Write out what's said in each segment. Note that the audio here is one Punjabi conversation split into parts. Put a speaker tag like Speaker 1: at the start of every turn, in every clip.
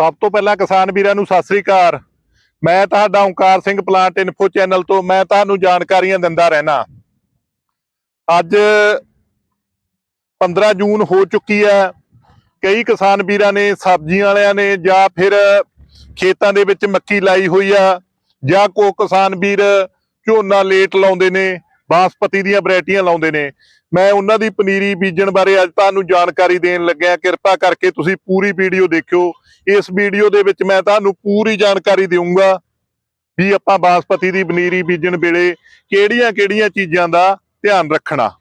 Speaker 1: ਸਭ ਤੋਂ ਪਹਿਲਾਂ ਕਿਸਾਨ ਵੀਰਾਂ ਨੂੰ ਸਤਿ ਸ੍ਰੀ ਅਕਾਲ। ਮੈਂ ਤੁਹਾਡਾ Onkar Singh plant info channel ਤੋਂ ਮੈਂ ਤੁਹਾਨੂੰ ਜਾਣਕਾਰੀਆਂ ਦਿੰਦਾ ਰਹਿਣਾ ਅੱਜ 15 ਜੂਨ ਹੋ ਚੁੱਕੀ ਹੈ। ਕਈ ਕਿਸਾਨ ਵੀਰਾਂ ਨੇ ਸਬਜ਼ੀਆਂ ਵਾਲਿਆਂ ਨੇ ਜਾਂ ਫਿਰ ਖੇਤਾਂ ਦੇ ਵਿੱਚ ਮੱਕੀ ਲਾਈ ਹੋਈ ਆ ਜਾਂ ਕੋ ਕਿਸਾਨ ਵੀਰ ਝੋਨਾ ਲੇਟ ਲਾਉਂਦੇ ਨੇ। ਬਾਸਪਤੀ ਦੀਆਂ ਵੈਰਾਈਟੀਆਂ ਲਾਉਂਦੇ ਨੇ। ਮੈਂ ਉਹਨਾਂ ਦੀ ਪਨੀਰੀ ਬੀਜਣ ਬਾਰੇ ਅੱਜ ਤੁਹਾਨੂੰ ਜਾਣਕਾਰੀ ਦੇਣ ਲੱਗਿਆ। ਕਿਰਪਾ ਕਰਕੇ ਤੁਸੀਂ ਪੂਰੀ ਵੀਡੀਓ ਦੇਖਿਓ। ਇਸ ਵੀਡੀਓ ਦੇ ਵਿੱਚ ਮੈਂ ਤੁਹਾਨੂੰ ਪੂਰੀ ਜਾਣਕਾਰੀ ਦੇਵਾਂਗਾ ਵੀ ਆਪਾਂ ਬਾਸਪਤੀ ਦੀ ਪਨੀਰੀ ਬੀਜਣ ਵੇਲੇ ਕਿਹੜੀਆਂ-ਕਿਹੜੀਆਂ ਚੀਜ਼ਾਂ ਦਾ ਧਿਆਨ ਰੱਖਣਾ।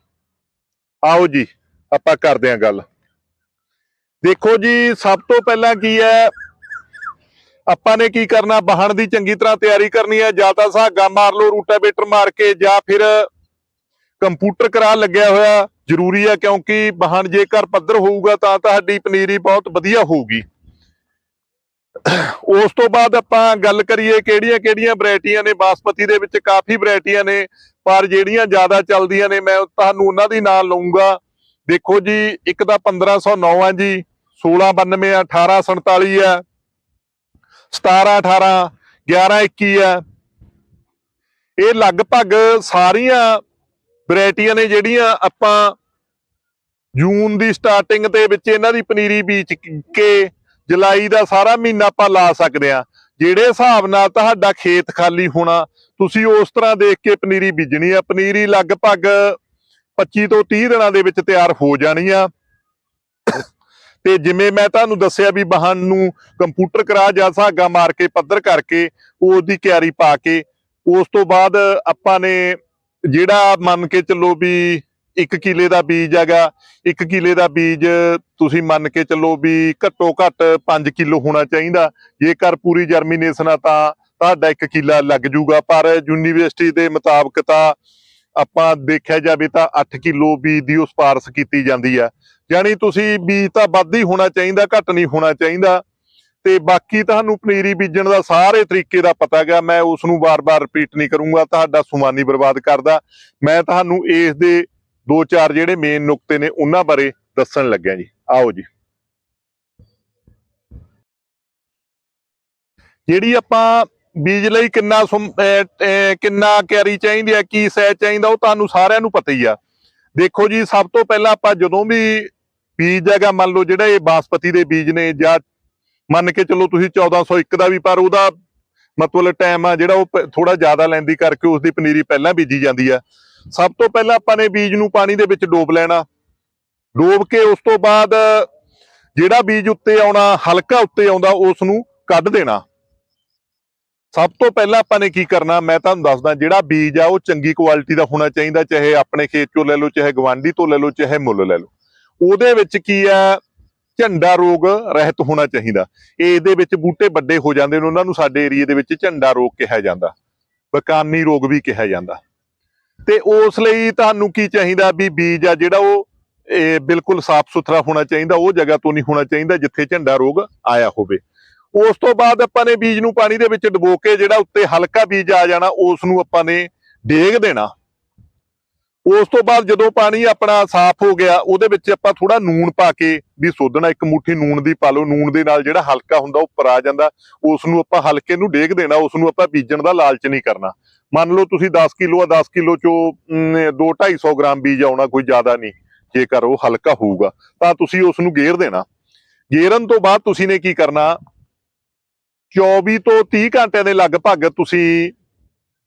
Speaker 1: ਆਓ ਜੀ, ਆਪਾਂ ਕਰਦੇ ਹਾਂ ਗੱਲ। ਦੇਖੋ ਜੀ, ਸਭ ਤੋਂ ਪਹਿਲਾਂ ਕੀ ਹੈ? ਆਪਾਂ ਨੇ ਕੀ ਕਰਨਾ? ਵਾਹਣ ਦੀ ਚੰਗੀ ਤਰ੍ਹਾਂ ਤਿਆਰੀ ਕਰਨੀ ਹੈ। ਜਾਂ ਤਾਂ ਸਾਗਾ ਮਾਰ ਲਓ ਰੂਟਾਵੇਟਰ ਮਾਰ ਕੇ ਜਾਂ ਫਿਰ ਕੰਪਿਊਟਰ ਕਰਾ ਲੱਗਿਆ ਹੋਇਆ ਜ਼ਰੂਰੀ ਹੈ ਕਿਉਂਕਿ ਵਾਹਣ ਜੇਕਰ ਪੱਧਰ ਹੋਊਗਾ ਤਾਂ ਤੁਹਾਡੀ ਪਨੀਰੀ ਬਹੁਤ ਵਧੀਆ ਹੋਊਗੀ। ਉਸ ਤੋਂ ਬਾਅਦ ਆਪਾਂ ਗੱਲ ਕਰੀਏ ਕਿਹੜੀਆਂ ਕਿਹੜੀਆਂ ਵੈਰਾਈਟੀਆਂ ਨੇ ਬਾਸਪਤੀ ਦੇ ਵਿੱਚ ਕਾਫੀ ਵੈਰਾਈਟੀਆਂ ਨੇ, ਪਰ ਜਿਹੜੀਆਂ ਜ਼ਿਆਦਾ ਚੱਲਦੀਆਂ ਨੇ, ਮੈਂ ਤੁਹਾਨੂੰ ਉਹਨਾਂ ਦੀ ਨਾਂ ਲਵਾਂਗਾ ਦੇਖੋ ਜੀ, ਇੱਕ ਤਾਂ 1509 ਆ ਜੀ 1692 ਆ 1847 ਆ 1718 1121 ਆ। ਇਹ ਲਗਭਗ ਸਾਰੀਆਂ ਵੈਰਾਈਟੀਆਂ ਨੇ ਜਿਹੜੀਆਂ ਆਪਾਂ ਜੂਨ ਦੀ ਸਟਾਰਟਿੰਗ ਦੇ ਵਿੱਚ ਇਹਨਾਂ ਦੀ ਪਨੀਰੀ ਬੀਜ ਕੇ ਜੁਲਾਈ ਦਾ ਸਾਰਾ ਮਹੀਨਾ ਆਪਾਂ ਲਾ ਸਕਦੇ ਆ ਜਿਹੜੇ ਹਿਸਾਬ ਨਾਲ ਤੁਹਾਡਾ ਖੇਤ ਖਾਲੀ ਹੋਣਾ, ਤੁਸੀਂ ਉਸ ਤਰ੍ਹਾਂ ਦੇਖ ਕੇ ਪਨੀਰੀ ਬੀਜਣੀ ਆ। ਪਨੀਰੀ ਲਗਭਗ 25 ਤੋਂ 30 ਦਿਨਾਂ ਦੇ ਵਿੱਚ ਤਿਆਰ ਹੋ ਜਾਣੀ ਆ। ਤੇ ਜਿਵੇਂ ਮੈਂ ਤੁਹਾਨੂੰ ਦੱਸਿਆ ਵੀ ਵਾਹਨ ਨੂੰ ਕੰਪਿਊਟਰ ਕਰਾ ਜਾਂ ਸਾਗਾ ਮਾਰ ਕੇ ਪੱਧਰ ਕਰਕੇ ਉਸ ਦੀ ਕਿਆਰੀ ਪਾ ਕੇ, ਉਸ ਤੋਂ ਬਾਅਦ ਆਪਾਂ ਨੇ ਜਿਹੜਾ ਮੰਨ ਕੇ ਚੱਲੋ ਵੀ 1 ਕਿਲੇ ਦਾ ਬੀਜ ਹੈਗਾ 1 ਕਿਲੇ ਦਾ ਬੀਜ ਤੁਸੀਂ ਮੰਨ ਕੇ ਚੱਲੋ ਵੀ ਘੱਟੋ ਘੱਟ 5 ਕਿਲੋ ਹੋਣਾ ਚਾਹੀਦਾ। ਜੇਕਰ ਪੂਰੀ ਜਰਮੀਨੇਸ਼ਨ ਆ ਤਾਂ ਤੁਹਾਡਾ 1 ਕਿਲਾ ਲੱਗ ਜੂਗਾ। ਪਰ ਯੂਨੀਵਰਸਿਟੀ ਦੇ ਮੁਤਾਬਕ ਤਾਂ ਆਪਾਂ ਦੇਖਿਆ ਜਾਵੇ ਤਾਂ 8 ਕਿਲੋ ਬੀਜ ਦੀ ਉਹ ਸਪਾਰਸ਼ ਕੀਤੀ ਜਾਂਦੀ ਆ। ਯਾਨੀ ਤੁਸੀਂ ਬੀਜ ਤਾਂ ਵੱਧ ਹੀ ਹੋਣਾ ਚਾਹੀਦਾ, ਘੱਟ ਨਹੀਂ ਹੋਣਾ ਚਾਹੀਦਾ। ਤੇ ਬਾਕੀ ਤੁਹਾਨੂੰ ਪਨੀਰੀ ਬੀਜਣ ਦਾ ਸਾਰੇ ਤਰੀਕੇ ਦਾ ਪਤਾ ਗਿਆ। ਮੈਂ ਉਸ ਨੂੰ ਵਾਰ-ਵਾਰ ਰਿਪੀਟ ਨਹੀਂ ਕਰੂੰਗਾ, ਤੁਹਾਡਾ ਸਮਾਂ ਬਰਬਾਦ ਕਰਦਾ। ਮੈਂ ਤੁਹਾਨੂੰ ਇਸ ਦੇ ਦੋ ਚਾਰ ਜਿਹੜੇ ਮੇਨ ਨੁਕਤੇ ਨੇ ਉਹਨਾਂ ਬਾਰੇ ਦੱਸਣ ਲੱਗਿਆ ਜੀ। ਆਓ ਜੀ। ਜਿਹੜੀ ਆਪਾਂ ਬੀਜ ਲਈ ਕਿੰਨਾ ਕਿੰਨਾ ਕਿਆਰੀ ਚਾਹੀਦੀ ਹੈ, ਕੀ ਸਾਈਜ਼ ਚਾਹੀਦਾ, ਉਹ ਤੁਹਾਨੂੰ ਸਾਰਿਆਂ ਨੂੰ ਪਤਾ ਹੀ ਆ। ਦੇਖੋ ਜੀ, ਸਭ ਤੋਂ ਪਹਿਲਾਂ ਆਪਾਂ ਜਦੋਂ ਵੀ ਬੀਜ ਹੈਗਾ, ਮੰਨ ਲਓ ਜਿਹੜਾ ਇਹ ਬਾਸਪਤੀ ਦੇ ਬੀਜ ਨੇ ਜਾਂ ਮੰਨ ਕੇ ਚੱਲੋ ਤੁਸੀਂ 1401 ਦਾ ਵੀ, ਪਰ ਉਹਦਾ ਮਤਲਬ ਟਾਈਮ ਆ ਜਿਹੜਾ ਉਹ ਥੋੜਾ ਜ਼ਿਆਦਾ ਲੈਂਦੀ ਕਰਕੇ ਉਸ ਦੀ ਪਨੀਰੀ ਪਹਿਲਾਂ ਬੀਜੀ ਜਾਂਦੀ ਆ। ਸਭ ਤੋਂ ਪਹਿਲਾਂ ਆਪਾਂ ਨੇ ਬੀਜ ਨੂੰ ਪਾਣੀ ਦੇ ਵਿੱਚ ਡੋਬ ਲੈਣਾ। ਡੋਬ ਕੇ ਉਸ ਤੋਂ ਬਾਅਦ ਜਿਹੜਾ ਬੀਜ ਉੱਤੇ ਆਉਣਾ, ਹਲਕਾ ਉੱਤੇ ਆਉਂਦਾ ਉਸ ਨੂੰ ਕੱਢ ਦੇਣਾ। ਸਭ ਤੋਂ ਪਹਿਲਾਂ ਆਪਾਂ ਨੇ ਕੀ ਕਰਨਾ, ਮੈਂ ਤੁਹਾਨੂੰ ਦੱਸਦਾ, ਜਿਹੜਾ ਬੀਜ ਆ ਉਹ ਚੰਗੀ ਕੁਆਲਿਟੀ ਦਾ ਹੋਣਾ ਚਾਹੀਦਾ, ਚਾਹੇ ਆਪਣੇ ਖੇਤ ਚੋਂ ਲੈ ਲਓ, ਚਾਹੇ ਗਵਾਂਢੀ ਤੋਂ ਲੈ ਲਓ, ਚਾਹੇ ਮੁੱਲ ਲੈ ਲਓ। ਉਹਦੇ ਵਿੱਚ ਕੀ ਆ ਝੰਡਾ ਰੋਗ ਰਹਿਤ ਹੋਣਾ ਚਾਹੀਦਾ। ਇਹਦੇ ਵਿੱਚ ਬੂਟੇ ਵੱਡੇ ਹੋ ਜਾਂਦੇ ਨੇ, ਉਹਨਾਂ ਨੂੰ ਸਾਡੇ ਏਰੀਏ ਦੇ ਵਿੱਚ ਝੰਡਾ ਰੋਗ ਕਿਹਾ ਜਾਂਦਾ। ਬਕਾਨੀ ਰੋਗ ਵੀ ਕਿਹਾ ਜਾਂਦਾ। ਤੇ ਉਸ ਲਈ ਤੁਹਾਨੂੰ ਕੀ ਚਾਹੀਦਾ ਵੀ ਬੀਜ ਆ ਜਿਹੜਾ ਉਹ, ਇਹ ਬਿਲਕੁਲ ਸਾਫ਼ ਸੁਥਰਾ ਹੋਣਾ ਚਾਹੀਦਾ, ਉਹ ਜਗ੍ਹਾ ਤੋਂ ਨਹੀਂ ਹੋਣਾ ਚਾਹੀਦਾ ਜਿੱਥੇ ਝੰਡਾ ਰੋਗ ਆਇਆ ਹੋਵੇ। ਉਸ ਤੋਂ ਬਾਅਦ ਆਪਾਂ ਨੇ ਬੀਜ ਨੂੰ ਪਾਣੀ ਦੇ ਵਿੱਚ ਡਬੋ ਕੇ ਜਿਹੜਾ ਉੱਤੇ ਹਲਕਾ ਬੀਜ ਆ ਜਾਣਾ, ਉਸ ਨੂੰ ਆਪਾਂ ਨੇ ਡੇਗ ਦੇਣਾ। ਉਸ ਤੋਂ ਬਾਅਦ ਜਦੋਂ ਪਾਣੀ ਆਪਣਾ ਸਾਫ਼ ਹੋ ਗਿਆ, ਉਹਦੇ ਵਿੱਚ ਆਪਾਂ ਥੋੜਾ ਨੂਣ ਪਾ ਕੇ ਵੀ ਸੋਧਣਾ, ਇੱਕ ਮੁੱਠੀ ਨੂਣ ਦੀ ਪਾ ਲਓ, ਨੂਣ ਦੇ ਨਾਲ ਜਿਹੜਾ ਹਲਕਾ ਹੁੰਦਾ ਉੱਪਰ ਆ ਜਾਂਦਾ ਉਸ ਨੂੰ ਆਪਾਂ ਹਲਕੇ ਨੂੰ ਡੇਗ ਦੇਣਾ ਉਸ ਨੂੰ ਆਪਾਂ ਬੀਜਣ ਦਾ ਲਾਲਚ ਨਹੀਂ ਕਰਨਾ। ਮੰਨ ਲਓ ਤੁਸੀਂ 10 ਕਿਲੋ ਆ 10 ਕਿਲੋ ਚੋਂ 2 250 ਗ੍ਰਾਮ ਬੀਜ ਆਉਣਾ, ਕੋਈ ਜ਼ਿਆਦਾ ਨਹੀਂ, ਜੇਕਰ ਉਹ ਹਲਕਾ ਹੋਊਗਾ, ਤਾਂ ਤੁਸੀਂ ਉਸ ਨੂੰ ਗੇਰ ਦੇਣਾ। ਗੇਰਨ ਤੋਂ ਬਾਅਦ ਤੁਸੀਂ ਨੇ ਕੀ ਕਰਨਾ? 24 ਤੋਂ 30 ਘੰਟਿਆਂ ਦੇ ਲਗਭਗ ਤੁਸੀਂ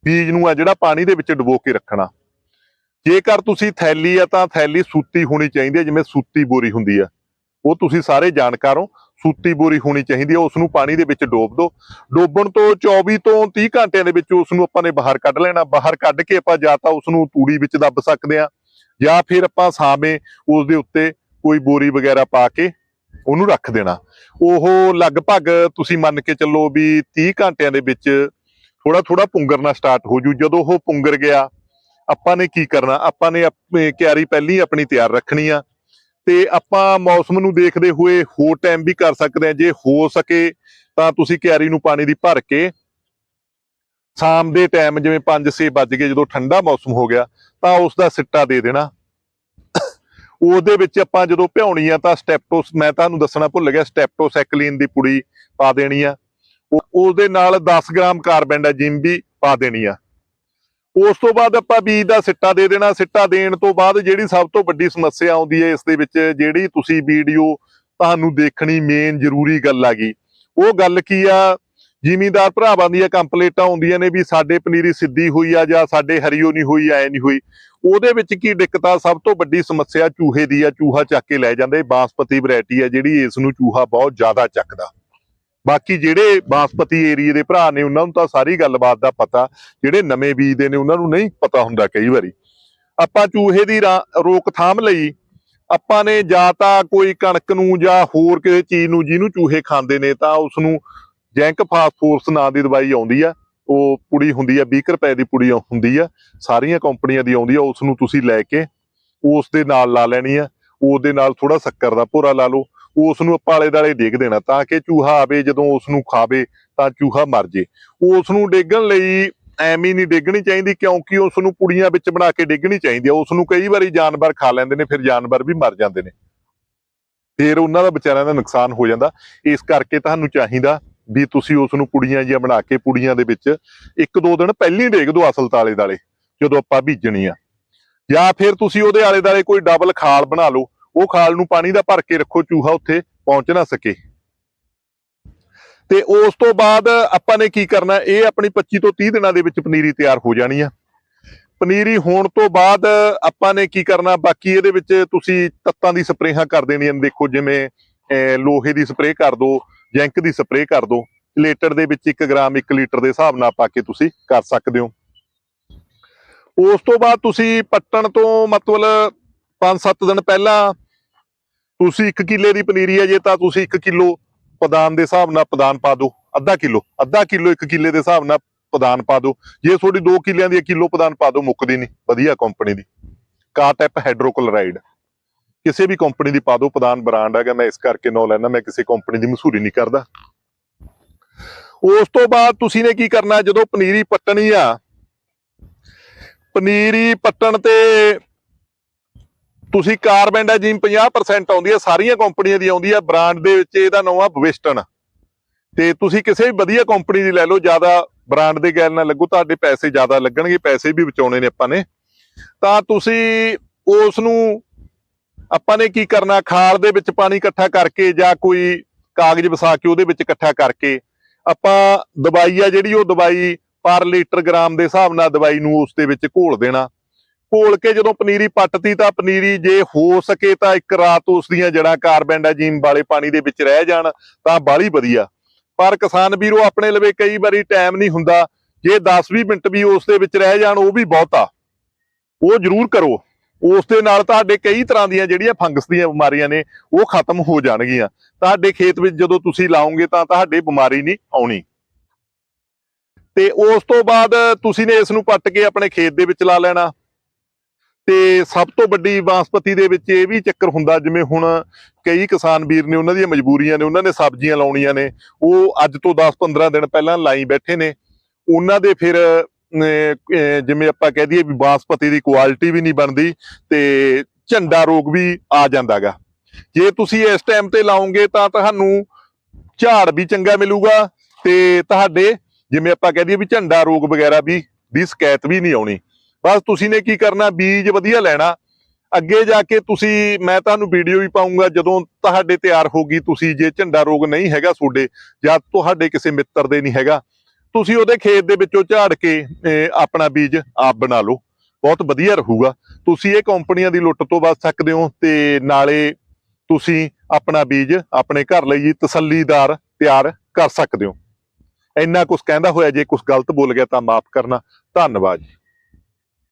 Speaker 1: ਬੀਜ ਨੂੰ ਆ ਜਿਹੜਾ ਪਾਣੀ ਦੇ ਵਿੱਚ ਡੁਬੋ ਕੇ ਰੱਖਣਾ। ਜੇਕਰ ਤੁਸੀਂ ਥੈਲੀ ਆ ਤਾਂ ਥੈਲੀ ਸੂਤੀ ਹੋਣੀ ਚਾਹੀਦੀ ਹੈ, ਜਿਵੇਂ ਸੂਤੀ ਬੋਰੀ ਹੁੰਦੀ ਆ। ਉਹ ਤੁਸੀਂ ਸਾਰੇ ਜਾਣਕਾਰ ਹੋ ਸੂਤੀ ਬੋਰੀ ਹੋਣੀ ਚਾਹੀਦੀ ਹੈ ਉਸ ਨੂੰ ਪਾਣੀ ਦੇ ਵਿੱਚ ਡੋਬ ਦਿਓ। ਡੋਬਣ ਤੋਂ 24 ਤੋਂ 30 ਘੰਟਿਆਂ ਦੇ ਵਿੱਚ ਉਸ ਨੂੰ ਆਪਾਂ ਨੇ ਬਾਹਰ ਕੱਢ ਲੈਣਾ। ਬਾਹਰ ਕੱਢ ਕੇ ਆਪਾਂ ਜਾਂ ਤਾਂ ਉਸ ਨੂੰ ਤੂੜੀ ਵਿੱਚ ਦੱਬ ਸਕਦੇ ਆ, ਜਾਂ ਫਿਰ ਆਪਾਂ ਸਾਵੇਂ ਉਸ ਦੇ ਉੱਤੇ ਕੋਈ ਬੋਰੀ ਵਗੈਰਾ ਪਾ ਕੇ ਉਹਨੂੰ ਰੱਖ ਦੇਣਾ। ਉਹ ਲਗਭਗ ਤੁਸੀਂ ਮੰਨ ਕੇ ਚੱਲੋ ਵੀ 30 ਘੰਟਿਆਂ ਦੇ ਵਿੱਚ ਥੋੜਾ ਥੋੜਾ ਪੁੰਗਰਨਾ ਸਟਾਰਟ ਹੋ ਜੂ। ਜਦੋਂ ਉਹ ਪੁੰਗਰ ਗਿਆ ਆਪਾਂ ਨੇ ਕੀ ਕਰਨਾ? ਆਪਾਂ ਨੇ ਕਿਆਰੀ ਪਹਿਲੀ ਆਪਣੀ ਤਿਆਰ ਰੱਖਣੀ ਆ। ਤੇ ਆਪਾਂ ਮੌਸਮ ਨੂੰ ਦੇਖਦੇ ਹੋਏ ਹੋਰ ਟਾਈਮ ਵੀ ਕਰ ਸਕਦੇ ਆ। ਜੇ ਹੋ ਸਕੇ ਤਾਂ ਤੁਸੀਂ ਕਿਆਰੀ ਨੂੰ ਪਾਣੀ ਦੀ ਭਰ ਕੇ ਸ਼ਾਮ ਦੇ ਟਾਈਮ ਜਿਵੇਂ 5-6 ਵੱਜ ਗਏ ਜਦੋਂ ਠੰਡਾ ਮੌਸਮ ਹੋ ਗਿਆ, ਤਾਂ ਉਸ ਦਾ ਸਿੱਟਾ ਦੇ ਦੇਣਾ। ਉਹਦੇ ਵਿੱਚ ਆਪਾਂ ਜਦੋਂ ਭਿਉਣੀ ਆ ਤਾਂ ਸਟੈਪਟੋਸ ਮੈਂ ਤੁਹਾਨੂੰ ਦੱਸਣਾ ਭੁੱਲ ਗਿਆ, ਸਟੈਪਟੋਸੈਕਲੀਨ ਦੀ ਪੁੜੀ ਪਾ ਦੇਣੀ ਆ। ਉਹ- ਉਹਦੇ ਨਾਲ 10 ਗ੍ਰਾਮ ਕਾਰਬਨ ਕਾਰਬੈਂਡਾਜਿਮ ਵੀ ਪਾ ਦੇਣੀ ਆ। ਉਸ ਤੋਂ ਬਾਅਦ ਆਪਾਂ ਬੀਜ ਦਾ ਸਿੱਟਾ ਦੇ ਦੇਣਾ, ਸਿੱਟਾ ਦੇਣ ਤੋਂ ਬਾਅਦ ਜਿਹੜੀ ਸਭ ਤੋਂ ਵੱਡੀ ਸਮੱਸਿਆ ਆਉਂਦੀ ਹੈ ਇਸ ਦੇ ਵਿੱਚ, ਜਿਹੜੀ ਤੁਸੀਂ ਵੀਡੀਓ ਤੁਹਾਨੂੰ ਦੇਖਣੀ ਮੇਨ ਜ਼ਰੂਰੀ ਗੱਲ ਆ ਗਈ। ਉਹ ਗੱਲ ਕੀ ਆ? ਜ਼ਿਮੀਂਦਾਰ ਭਰਾਵਾਂ ਦੀਆਂ ਕੰਪਲੇਟਾਂ ਆਉਂਦੀਆਂ ਨੇ ਵੀ ਸਾਡੇ ਪਨੀਰੀ ਸਿੱਧੀ ਹੋਈ ਆ ਜਾਂ ਸਾਡੇ ਹਰੀਓ ਨਹੀਂ ਹੋਈ, ਐ ਨਹੀਂ ਹੋਈ। ਉਹਦੇ ਵਿੱਚ ਕੀ ਦਿੱਕਤ ਆ? ਸਭ ਤੋਂ ਵੱਡੀ ਸਮੱਸਿਆ ਚੂਹੇ ਦੀ ਆ, ਚੂਹਾ ਚੱਕ ਕੇ ਲੈ ਜਾਂਦੇ। ਬਾਸਪਤੀ ਵੈਰਾਈਟੀ ਆ ਜਿਹੜੀ ਇਸ ਨੂੰ ਚੂਹਾ ਬਹੁਤ ਜ਼ਿਆਦਾ ਚੱਕਦਾ। ਬਾਕੀ ਜਿਹੜੇ ਬਾਸਪਤੀ ਏਰੀਏ ਦੇ ਭਰਾ ਨੇ, ਉਹਨਾਂ ਨੂੰ ਤਾਂ ਸਾਰੀ ਗੱਲਬਾਤ ਦਾ ਪਤਾ, ਜਿਹੜੇ ਨਵੇਂ ਬੀਜਦੇ ਨੇ, ਉਹਨਾਂ ਨੂੰ ਨਹੀਂ ਪਤਾ ਹੁੰਦਾ ਕਈ ਵਾਰੀ। ਆਪਾਂ ਚੂਹੇ ਦੀ ਰੋਕਥਾਮ ਲਈ ਆਪਾਂ ਨੇ ਜਾਂ ਤਾਂ ਕੋਈ ਕਣਕ ਨੂੰ ਜਾਂ ਹੋਰ ਕਿਸੇ ਚੀਜ਼ ਨੂੰ, ਜਿਹਨੂੰ ਚੂਹੇ ਖਾਂਦੇ ਨੇ, ਤਾਂ ਉਸ ਨੂੰ ਜੈਂਕ ਫਾਸਫੋਰਸ ਨਾਂ ਦੀ ਦਵਾਈ ਆਉਂਦੀ ਆ। ਉਹ ਪੁੜੀ ਹੁੰਦੀ ਆ 20 ਰੁਪਏ ਦੀ ਪੁੜੀ ਹੁੰਦੀ ਆ। ਸਾਰੀਆਂ ਕੰਪਨੀਆਂ ਦੀ ਆਉਂਦੀ ਆ ਉਸ ਨੂੰ ਤੁਸੀਂ ਲੈ ਕੇ ਉਸ ਦੇ ਨਾਲ ਲਾ ਲੈਣੀ ਆ। ਉਹਦੇ ਨਾਲ ਥੋੜਾ ਸ਼ੱਕਰ ਦਾ ਭੋਰਾ ਲਾ ਲਓ। ਉਸ ਨੂੰ ਆਪਾਂ ਆਲੇ ਦਾਲੇ ਡੇਗ ਦੇਣਾ ਤਾਂ ਕਿ ਚੂਹਾ ਆਵੇ, ਜਦੋਂ ਉਸ ਨੂੰ ਖਾਵੇ ਤਾਂ ਚੂਹਾ ਮਰ ਜੇ। ਉਸ ਨੂੰ ਡੇਗਣ ਲਈ ਐਵੇਂ ਨਹੀਂ ਡੇਗਣੀ ਚਾਹੀਦੀ ਕਿਉਂਕਿ ਉਸ ਨੂੰ ਪੁੜੀਆਂ ਵਿੱਚ ਬਣਾ ਕੇ ਡੇਗਣੀ ਚਾਹੀਦੀ ਹੈ ਉਸ ਨੂੰ ਕਈ ਵਾਰੀ ਜਾਨਵਰ ਖਾ ਲੈਂਦੇ ਨੇ, ਫਿਰ ਜਾਨਵਰ ਵੀ ਮਰ ਜਾਂਦੇ ਨੇ। ਫਿਰ ਉਹਨਾਂ ਦਾ ਵਿਚਾਰਿਆਂ ਦਾ ਨੁਕਸਾਨ ਹੋ ਜਾਂਦਾ। ਇਸ ਕਰਕੇ ਤੁਹਾਨੂੰ ਚਾਹੀਦਾ ਵੀ ਤੁਸੀਂ ਉਸ ਨੂੰ ਪੁੜੀਆਂ ਜਿਹੀਆਂ ਬਣਾ ਕੇ, ਪੁੜੀਆਂ ਦੇ ਵਿੱਚ ਇੱਕ ਦੋ ਦਿਨ ਪਹਿਲਾਂ ਡੇਗ ਦਿਓ ਅਸਲ ਤਾਲੇ ਦਾਲੇ ਜਦੋਂ ਆਪਾਂ ਬੀਜਣੀ ਆ। ਜਾਂ ਫਿਰ ਤੁਸੀਂ ਉਹਦੇ ਆਲੇ ਦਾਲੇ ਕੋਈ ਡਬਲ ਖਾਲ ਬਣਾ ਲਓ। ਉਹ ਖਾਲ ਨੂੰ ਪਾਣੀ ਦਾ ਭਰ ਕੇ ਰੱਖੋ ਚੂਹਾ ਉੱਥੇ ਪਹੁੰਚ ਨਾ ਸਕੇ। ਤੇ ਉਸ ਤੋਂ ਬਾਅਦ ਆਪਾਂ ਨੇ ਕੀ ਕਰਨਾ ਇਹ ਆਪਣੀ 25 ਤੋਂ 30 ਦਿਨਾਂ ਦੇ ਵਿੱਚ ਪਨੀਰੀ ਤਿਆਰ ਹੋ ਜਾਣੀ ਆ। ਪਨੀਰੀ ਹੋਣ ਤੋਂ ਬਾਅਦ ਆਪਾਂ ਨੇ ਕੀ ਕਰਨਾ ਬਾਕੀ ਇਹਦੇ ਵਿੱਚ ਤੁਸੀਂ ਤੱਤਾਂ ਦੀ ਸਪਰੇਹਾਂ ਕਰ ਦੇਣੀਆਂ ਦੇਖੋ ਜਿਵੇਂ ਅਹ, ਲੋਹੇ ਦੀ ਸਪਰੇਅ ਕਰ ਦਿਓ ਜੈਂਕ ਦੀ ਸਪਰੇਅ ਕਰ ਦਿਓ ਲੀਟਰ ਦੇ ਵਿੱਚ 1 ਗ੍ਰਾਮ 1 ਲੀਟਰ ਦੇ ਹਿਸਾਬ ਨਾਲ ਪਾ ਕੇ ਤੁਸੀਂ ਕਰ ਸਕਦੇ ਹੋ। ਉਸ ਤੋਂ ਬਾਅਦ ਤੁਸੀਂ ਪੱਟਣ ਤੋਂ ਮਤਲਬ 5-7 ਦਿਨ ਪਹਿਲਾਂ ਤੁਸੀਂ 1 ਕਿੱਲੇ ਦੀ ਪਨੀਰੀ ਹੈ ਜੇ ਤਾਂ ਤੁਸੀਂ 1 ਕਿਲੋ ਪਦਾਨ ਦੇ ਹਿਸਾਬ ਨਾਲ ਪਦਾਨ ਪਾ ਦਿਓ, ਅੱਧਾ ਕਿਲੋ ਅੱਧਾ ਕਿਲੋ 1 ਕਿੱਲੇ ਦੇ ਹਿਸਾਬ ਨਾਲ ਪਦਾਨ ਪਾ ਦਿਓ। ਜੇ ਤੁਹਾਡੀ 2 ਕਿੱਲਿਆਂ ਦੀ 1 ਕਿਲੋ ਪਦਾਨ ਪਾ ਦਿਓ, ਮੁੱਕਦੀ ਨਹੀਂ, ਵਧੀਆ ਕੰਪਨੀ ਦੀ। ਕਾਟੈਪ ਹਾਈਡਰੋਕਲੋਰਾਈਡ ਕਿਸੇ ਵੀ ਕੰਪਨੀ ਦੀ ਪਾ ਦਿਓ, ਪਦਾਨ ਬ੍ਰਾਂਡ ਹੈਗਾ, ਮੈਂ ਇਸ ਕਰਕੇ ਨੋ ਲੈਣਾ ਮੈਂ ਕਿਸੇ ਕੰਪਨੀ ਦੀ ਮਸੂਰੀ ਨਹੀਂ ਕਰਦਾ। ਉਸ ਤੋਂ ਬਾਅਦ ਤੁਸੀਂ ਨੇ ਕੀ ਕਰਨਾ, ਜਦੋਂ ਪਨੀਰੀ ਪੱਟਣੀ ਆ, ਪਨੀਰੀ ਪੱਟਣ ਤੇ ਤੁਸੀਂ ਕਾਰਬੈਂਡਾਜੀਮ 50% ਆਉਂਦੀ ਹੈ, ਸਾਰੀਆਂ ਕੰਪਨੀਆਂ ਦੀ ਆਉਂਦੀ ਹੈ, ਬ੍ਰਾਂਡ ਦੇ ਵਿੱਚ ਇਹਦਾ ਨਾਮ ਆ ਬਵਿਸਟਨ ਤੇ ਤੁਸੀਂ ਕਿਸੇ ਵੀ ਵਧੀਆ ਕੰਪਨੀ ਦੀ ਲੈ ਲਓ, ਜ਼ਿਆਦਾ ਬ੍ਰਾਂਡ ਦੇ ਗੈਲ ਨਾਲ ਲੱਗੋ, ਤੁਹਾਡੇ ਪੈਸੇ ਜ਼ਿਆਦਾ ਲੱਗਣਗੇ, ਪੈਸੇ ਵੀ ਬਚਾਉਣੇ ਨੇ ਆਪਾਂ ਨੇ। ਤਾਂ ਤੁਸੀਂ ਉਸ ਨੂੰ ਆਪਾਂ ਨੇ ਕੀ ਕਰਨਾ, ਖਾਲ ਦੇ ਵਿੱਚ ਪਾਣੀ ਇਕੱਠਾ ਕਰਕੇ ਜਾਂ ਕੋਈ ਕਾਗਜ਼ ਵਸਾ ਕੇ ਉਹਦੇ ਵਿੱਚ ਇਕੱਠਾ ਕਰਕੇ ਆਪਾਂ ਦਵਾਈ ਆ ਜਿਹੜੀ, ਉਹ ਦਵਾਈ ਪਰ ਲੀਟਰ ਗ੍ਰਾਮ ਦੇ ਹਿਸਾਬ ਨਾਲ ਦਵਾਈ ਨੂੰ ਉਸ ਦੇ ਵਿੱਚ ਘੋਲ ਦੇਣਾ। ਘੋਲ ਕੇ ਜਦੋਂ ਪਨੀਰੀ ਪੱਟਤੀ ਤਾਂ ਪਨੀਰੀ ਜੇ ਹੋ ਸਕੇ ਤਾਂ ਇੱਕ ਰਾਤ ਉਸ ਦੀਆਂ ਜੜਾਂ ਕਾਰਬੈਂਡਾਜੀਮ ਵਾਲੇ ਪਾਣੀ ਦੇ ਵਿੱਚ ਰਹਿ ਜਾਣ ਤਾਂ ਬਾਲੀ ਵਧੀਆ। ਪਰ ਕਿਸਾਨ ਵੀਰੋ, ਆਪਣੇ ਲਵੇ ਕਈ ਵਾਰੀ ਟਾਈਮ ਨਹੀਂ ਹੁੰਦਾ। ਜੇ 10-20 ਮਿੰਟ ਵੀ ਉਸ ਦੇ ਵਿੱਚ ਰਹਿ ਜਾਣ, ਉਹ ਵੀ ਬਹੁਤਾ। ਉਹ ਜ਼ਰੂਰ ਕਰੋ। ਉਸ ਦੇ ਨਾਲ ਤੁਹਾਡੇ ਕਈ ਤਰ੍ਹਾਂ ਦੀਆਂ ਜਿਹੜੀਆਂ ਫੰਗਸ ਦੀਆਂ ਬਿਮਾਰੀਆਂ ਨੇ, ਉਹ ਖਤਮ ਹੋ ਜਾਣਗੀਆਂ। ਤੁਹਾਡੇ ਖੇਤ ਵਿੱਚ ਜਦੋਂ ਤੁਸੀਂ ਲਾਓਗੇ ਤਾਂ ਤੁਹਾਡੇ ਬਿਮਾਰੀ ਨਹੀਂ ਆਉਣੀ। ਤੇ ਉਸ ਤੋਂ ਬਾਅਦ ਤੁਸੀਂ ਨੇ ਇਸ ਨੂੰ ਪੱਟ ਕੇ ਆਪਣੇ ਖੇਤ ਦੇ ਵਿੱਚ ਲਾ ਲੈਣਾ। ਤੇ ਸਭ ਤੋਂ ਵੱਡੀ ਬਾਸਪਤੀ ਦੇ ਵਿੱਚ ਇਹ ਵੀ ਚੱਕਰ ਹੁੰਦਾ ਜਿਵੇਂ ਹੁਣ ਕਈ ਕਿਸਾਨ ਵੀਰ ਨੇ ਉਹਨਾਂ ਦੀਆਂ ਮਜਬੂਰੀਆਂ ਨੇ, ਉਹਨਾਂ ਨੇ ਸਬਜ਼ੀਆਂ ਲਾਉਣੀਆਂ ਨੇ, ਉਹ ਅੱਜ ਤੋਂ 10-15 ਦਿਨ ਪਹਿਲਾਂ ਲਾਈ ਬੈਠੇ ਨੇ, ਉਹਨਾਂ ਦੇ ਫਿਰ ਜਿਵੇਂ ਆਪਾਂ ਕਹਿ ਦਈਏ ਵੀ ਬਾਸਪਤੀ ਦੀ ਕੁਆਲਿਟੀ ਵੀ ਨਹੀਂ ਬਣਦੀ ਤੇ ਝੰਡਾ ਰੋਗ ਵੀ ਆ ਜਾਂਦਾਗਾ। ਜੇ ਤੁਸੀਂ ਇਸ ਟਾਈਮ ਤੇ ਲਾਓਗੇ ਤਾਂ ਤੁਹਾਨੂੰ ਝਾੜ ਵੀ ਚੰਗਾ ਮਿਲੂਗਾ ਤੇ ਤੁਹਾਡੇ ਜਿਵੇਂ ਆਪਾਂ ਕਹਿ ਦਈਏ ਵੀ ਝੰਡਾ ਰੋਗ ਵਗੈਰਾ ਵੀ, ਦੀ ਸ਼ਿਕਾਇਤ ਵੀ ਨਹੀਂ ਆਉਣੀ। ਬਸ ਤੁਸੀਂ ਨੇ ਕੀ ਕਰਨਾ? ਬੀਜ ਵਧੀਆ ਲੈਣਾ। ਅੱਗੇ ਜਾ ਕੇ ਤੁਸੀਂ, ਮੈਂ ਤੁਹਾਨੂੰ ਵੀਡੀਓ ਵੀ ਪਾਉਂਗਾ, ਜਦੋਂ ਤੁਹਾਡੇ ਤਿਆਰ ਹੋਗੀ ਤੁਸੀਂ, ਜੇ ਝੰਡਾ ਰੋਗ ਨਹੀਂ ਹੈਗਾ ਤੁਹਾਡੇ, ਜਾਂ ਤੁਹਾਡੇ ਕਿਸੇ ਮਿੱਤਰ ਦੇ ਨਹੀਂ ਹੈਗਾ, ਤੁਸੀਂ ਉਹਦੇ ਖੇਤ ਦੇ ਵਿੱਚੋਂ ਝਾੜ ਕੇ ਆਪਣਾ ਬੀਜ ਆਪ ਬਣਾ ਲਓ। ਬਹੁਤ ਵਧੀਆ ਰਹੂਗਾ। ਤੁਸੀਂ ਇਹ ਕੰਪਨੀਆਂ ਦੀ ਲੁੱਟ ਤੋਂ ਬਚ ਸਕਦੇ ਹੋ ਤੇ ਨਾਲੇ ਤੁਸੀਂ ਆਪਣਾ ਬੀਜ ਆਪਣੇ ਘਰ ਲਈ ਤਸੱਲੀਦਾਰ ਤਿਆਰ ਕਰ ਸਕਦੇ ਹੋ। ਇੰਨਾ ਕੁਝ ਕਹਿੰਦਾ ਹੋਇਆ, ਜੇ ਕੁਝ ਗਲਤ ਬੋਲ ਗਿਆ ਤਾਂ ਮਾਫ ਕਰਨਾ। ਧੰਨਵਾਦ ਜੀ।